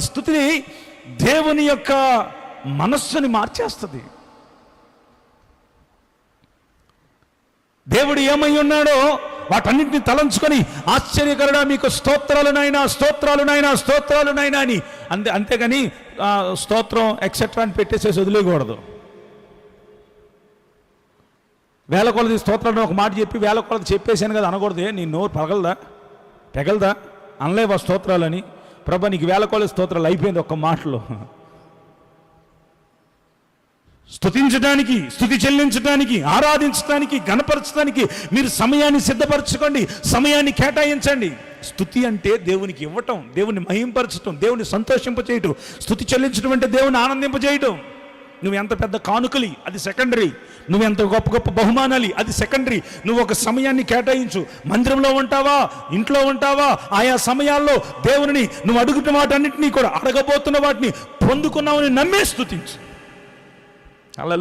స్థుతి దేవుని యొక్క మనస్సుని మార్చేస్తుంది. దేవుడు ఏమై ఉన్నాడో వాటన్నింటిని తలంచుకొని ఆశ్చర్యకరుడా మీకు స్తోత్రాలునైనా స్తోత్రాలునైనా స్తోత్రాలునైనా అని. అంతే అంతేగాని స్తోత్రం ఎక్సెట్రా అని పెట్టేసేసి వదిలేయకూడదు. వేల కొలది స్తోత్రాలను ఒక మాట చెప్పి వేల కొలది చెప్పేశాను కదా అనకూడదు నీ నోరు పగలదా? పెగలదా? అనలేవా స్తోత్రాలని? ప్రభ నీకు వేలకోళ్ళ స్తోత్రాలు అయిపోయింది ఒక్క మాటలో. స్థుతించడానికి స్థుతి చెల్లించడానికి ఆరాధించడానికి గణపరచడానికి మీరు సమయాన్ని సిద్ధపరచుకోండి సమయాన్ని కేటాయించండి. స్థుతి అంటే దేవునికి ఇవ్వటం దేవుని మహింపరచటం దేవుని సంతోషింపచేయటం స్థుతి చెల్లించడం అంటే దేవుని ఆనందింపజేయటం నువ్వు ఎంత పెద్ద కానుకలి అది సెకండరీ నువ్వు ఎంత గొప్ప గొప్ప బహుమానాలి అది సెకండరీ నువ్వు ఒక సమయాన్ని కేటాయించు. మందిరంలో ఉంటావా? ఇంట్లో ఉంటావా? ఆయా సమయాల్లో దేవుని నువ్వు అడుగుతున్న వాటన్నిటినీ కూడా అడగబోతున్న వాటిని పొందుకున్నావని నమ్మే స్థుతించు. అలా